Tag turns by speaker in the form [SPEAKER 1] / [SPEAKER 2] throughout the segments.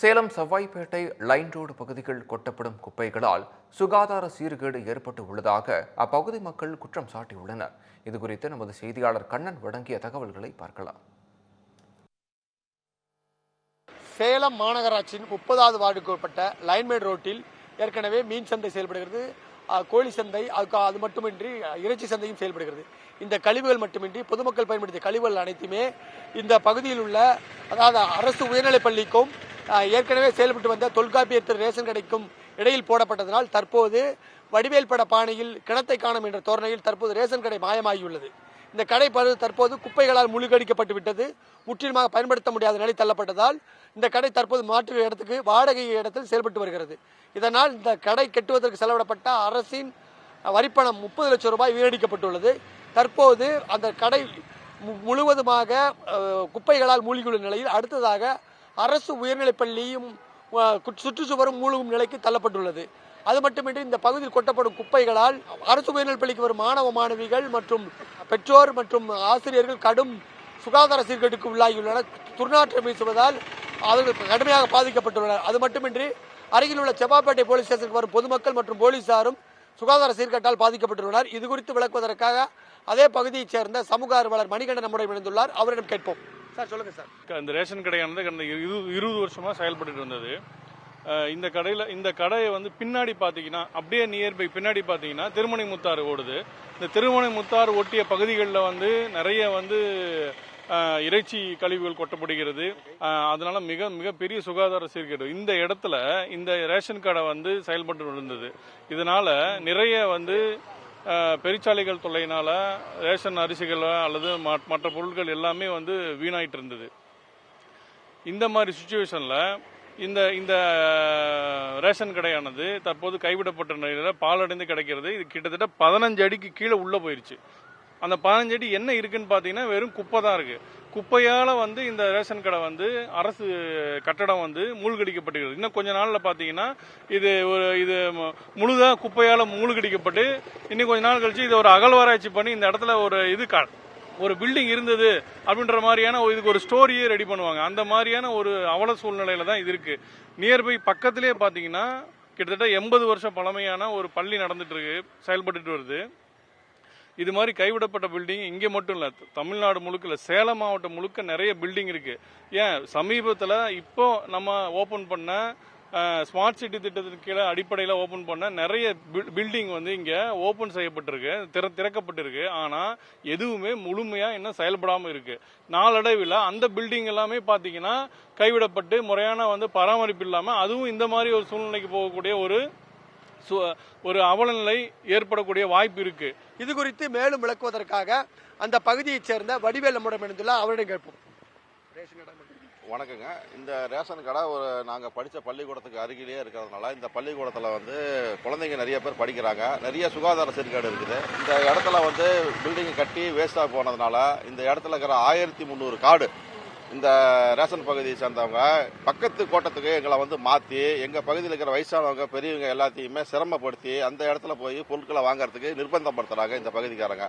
[SPEAKER 1] Salem Sevvapet line road பகுதிகள் கொட்டப்படும் குப்பைகளால் சுகாதார சீர்கேடு ஏற்பட்டு உள்ளதாக அப்பகுதி மக்கள் குற்றம் சாட்டியுள்ளனர். இதுகுறித்து நமது செய்தியாளர் கண்ணன் வழங்கிய தகவல்களை பார்க்கலாம்.
[SPEAKER 2] சேலம் மாநகராட்சியின் முப்பதாவது வார்டுக்கு உட்பட்ட லைன்மேட் ரோட்டில் ஏற்கனவே மீன் சந்தை செயல்படுகிறது. கோழி சந்தை அதுக்கு அது மட்டுமின்றி இறைச்சி சந்தையும் செயல்படுகிறது. இந்த கழிவுகள் மட்டுமின்றி பொதுமக்கள் பயன்படுத்திய கழிவுகள் அனைத்துமே இந்த பகுதியில் உள்ள அதாவது அரசு உயர்நிலைப் பள்ளிக்கும் ஏற்கனவே செயல்பட்டு வந்த தொல்காப்பியத்தில் ரேஷன் கடைக்கும் இடையில் போடப்பட்டதனால் தற்போது வடிவேல் பட பாணியில் கிணத்தை காணும் என்ற தோரணையில் தற்போது ரேஷன் கடை மாயமாகியுள்ளது. இந்த கடை பரு தற்போது குப்பைகளால் முழுகடிக்கப்பட்டு விட்டது. முற்றிலுமாக பயன்படுத்த முடியாத நிலை தள்ளப்பட்டதால் இந்த கடை தற்போது மாற்று இடத்துக்கு வாடகை இடத்தில் செயல்பட்டு வருகிறது. இதனால் இந்த கடை கட்டுவதற்கு செலவிடப்பட்ட அரசின் வரிப்பணம் முப்பது லட்சம் ரூபாய் வீணடிக்கப்பட்டுள்ளது. தற்போது அந்த கடை மு- முழுவதுமாக குப்பைகளால் மூழ்கியுள்ள நிலையில் அடுத்ததாக அரசு உயர்நிலைப் பள்ளியும் சுற்றுச்சுவரும் மூழ்கும் நிலைக்கு தள்ளப்பட்டுள்ளது. அது மட்டுமின்றி இந்த பகுதியில் கொட்டப்படும் குப்பைகளால் அரசு உயர்நிலைப் பள்ளிக்கு வரும் மாணவ மாணவிகள் மற்றும் பெற்றோர் மற்றும் ஆசிரியர்கள் கடும் சுகாதார சீர்கேட்டுக்கு உள்ளாகியுள்ளனர். துர்நாற்றம் வீசுவதால் அவர்கள் கடுமையாக பாதிக்கப்பட்டுள்ளனர். அது மட்டுமின்றி அருகில் உள்ள செவ்வாப்பேட்டை போலீஸ் ஸ்டேஷனுக்கு வரும் பொதுமக்கள் மற்றும் போலீசாரும் சுகாதார சீர்கேட்டால் பாதிக்கப்பட்டுள்ளனர். இது குறித்து விளக்குவதற்காக அதே பகுதியைச் சேர்ந்த சமூக ஆர்வலர் மணிகண்டன் நம்முடைய இணைந்துள்ளார். அவரிடம் கேட்போம். சார் சொல்லுங்க சார்.
[SPEAKER 3] இந்த ரேஷன் கடையானது கடந்த இருபது இருபது வருஷமாக செயல்பட்டு இருந்தது. இந்த கடையில் இந்த கடையை வந்து பின்னாடி பார்த்தீங்கன்னா அப்படியே நியர்பை பின்னாடி பார்த்தீங்கன்னா திருமணி முத்தாறு ஓடுது. இந்த திருமணி முத்தாறு ஒட்டிய பகுதிகளில் வந்து நிறைய வந்து இறைச்சி கழிவுகள் கொட்டப்படுகிறது. அதனால மிக மிகப்பெரிய சுகாதார சீர்கேடு. இந்த இடத்துல இந்த ரேஷன் கடை வந்து செயல்பட்டு இருந்தது. இதனால நிறைய வந்து பெருச்சாலைகள் தொல்லையினால் ரேஷன் அரிசிகள் அல்லது ம- மற்ற பொருட்கள் எல்லாமே வந்து வீணாயிட்டு இருந்தது இந்த மாதிரி சுச்சுவேஷனில் இந்த இந்த ரேஷன் கடையானது தற்போது கைவிடப்பட்ட நிலையில் பாலடைந்து கிடைக்கிறது. இது கிட்டத்தட்ட பதினஞ்சு அடிக்கு கீழே உள்ளே போயிருச்சு. அந்த பதினஞ்சடி என்ன இருக்குன்னு பார்த்தீங்கன்னா வெறும் குப்பை தான் இருக்குது குப்பையால் வந்து இந்த ரேஷன் கடை வந்து அரசு கட்டடம் வந்து மூழ்கடிக்கப்பட்டுகிறது. இன்னும் கொஞ்ச நாளில் பார்த்தீங்கன்னா இது ஒரு இது மு- குப்பையால் மூழ்கடிக்கப்பட்டு இன்னும் கொஞ்ச நாள் கழிச்சு இதை ஒரு அகழ்வாராய்ச்சி பண்ணி இந்த இடத்துல ஒரு இது க ஒரு பில்டிங் இருந்தது அப்படின்ற மாதிரியான ஒரு- இதுக்கு ஒரு ஸ்டோரியே ரெடி பண்ணுவாங்க. அந்த மாதிரியான ஒரு அவல சூழ்நிலையில தான் இது இருக்கு. நியர்பை பக்கத்திலே பார்த்தீங்கன்னா கிட்டத்தட்ட எண்பது வருஷம் பழமையான ஒரு பள்ளி நடந்துட்டு இருக்கு செயல்பட்டுட்டு வருது. இது மாதிரி கைவிடப்பட்ட பில்டிங் இங்கே மட்டும் இல்லை. தமிழ்நாடு முழுக்க இல்லை சேலம் மாவட்டம் முழுக்க நிறைய பில்டிங் இருக்கு. ஏன்? சமீபத்தில் இப்போ நம்ம ஓப்பன் பண்ண ஸ்மார்ட் சிட்டி திட்டத்தின் கீழே அடிப்படையில் ஓப்பன் பண்ண நிறைய பில்டிங் வந்து இங்கே ஓப்பன் செய்யப்பட்டிருக்கு திற திறக்கப்பட்டிருக்கு. ஆனால் எதுவுமே முழுமையாக இன்னும் செயல்படாமல் இருக்குது நாளடைவில் அந்த பில்டிங் எல்லாமே பார்த்தீங்கன்னா கைவிடப்பட்டு முறையான வந்து பராமரிப்பு இல்லாமல் அதுவும் இந்த மாதிரி ஒரு சூழ்நிலைக்கு போகக்கூடிய ஒரு ஒரு அவலநிலை ஏற்படக்கூடிய வாய்ப்பு இருக்கு.
[SPEAKER 2] இது குறித்து மேலும் விளக்குவதற்காக அந்த பகுதியைச் சேர்ந்த வடிவேல் நம்முடன் இணைந்துள்ள அவரிடம் கேட்போம். ரேஷன்
[SPEAKER 4] வணக்கங்க. இந்த ரேஷன் கடை ஒரு நாங்கள் படித்த பள்ளிக்கூடத்துக்கு அருகிலேயே இருக்கிறதுனால இந்த பள்ளிக்கூடத்தில் வந்து குழந்தைங்க நிறைய பேர் படிக்கிறாங்க. நிறைய சுகாதார சீர்கேடு இருக்குது. இந்த இடத்துல வந்து பில்டிங் கட்டி வேஸ்ட்டாக போனதுனால இந்த இடத்துல இருக்கிற ஆயிரத்தி முந்நூறு காடு இந்த ரேஷன் பகுதியை சேர்ந்தவங்க பக்கத்து கோட்டத்துக்கு எங்களை வந்து மாற்றி எங்கள் பகுதியில் இருக்கிற வயசானவங்க பெரியவங்க எல்லாத்தையுமே சிரமப்படுத்தி அந்த இடத்துல போய் பொருட்களை வாங்குறதுக்கு நிர்பந்தப்படுத்துறாங்க இந்த பகுதிக்காரங்க.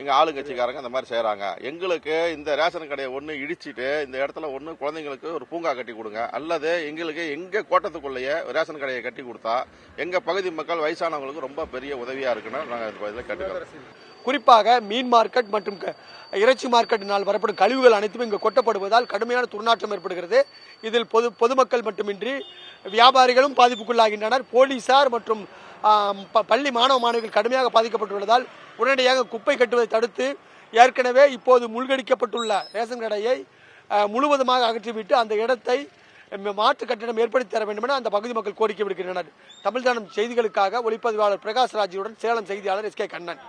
[SPEAKER 4] எங்க ஆளுங்கட்சிக்காரங்க இந்த மாதிரி செய்றாங்க. எங்களுக்கு இந்த ரேஷன் கடையை ஒன்று இடிச்சிட்டு இந்த இடத்துல ஒன்று குழந்தைங்களுக்கு ஒரு பூங்கா கட்டி கொடுங்க. அல்லது எங்களுக்கு எங்க கோட்டத்துக்குள்ளேயே ரேஷன் கடையை கட்டி கொடுத்தா எங்க பகுதி மக்கள் வயசானவங்களுக்கு ரொம்ப பெரிய உதவியா இருக்குன்னு நாங்கள் இந்த பகுதியில் கேட்டுக்கிறோம்.
[SPEAKER 2] குறிப்பாக மீன் மார்க்கெட் மற்றும் க- இறைச்சி மார்க்கெட்டினால் வரப்படும் கழிவுகள் அனைத்தும் இங்கு கொட்டப்படுவதால் கடுமையான துர்நாற்றம் ஏற்படுகிறது. இதில் பொது பொதுமக்கள் மட்டுமின்றி வியாபாரிகளும் பாதிப்புக்குள்ளாகின்றனர். போலீசார் மற்றும் ப- பள்ளி மாணவ மாணவிகள் கடுமையாக பாதிக்கப்பட்டுள்ளதால் உடனடியாக குப்பை கட்டுவதை தடுத்து ஏற்கனவே இப்போது மூழ்கடிக்கப்பட்டுள்ள ரேஷன் கடையை முழுவதுமாக அகற்றிவிட்டு அந்த இடத்தை மாற்று கட்டிடம் ஏற்படுத்தி தர வேண்டும் என அந்த பகுதி மக்கள் கோரிக்கை விடுக்கின்றனர். தமிழ்தானம் செய்திகளுக்காக ஒளிப்பதிவாளர் பிரகாஷ் ராஜுடன் சேலம் செய்தியாளர் எஸ் கே கண்ணன்.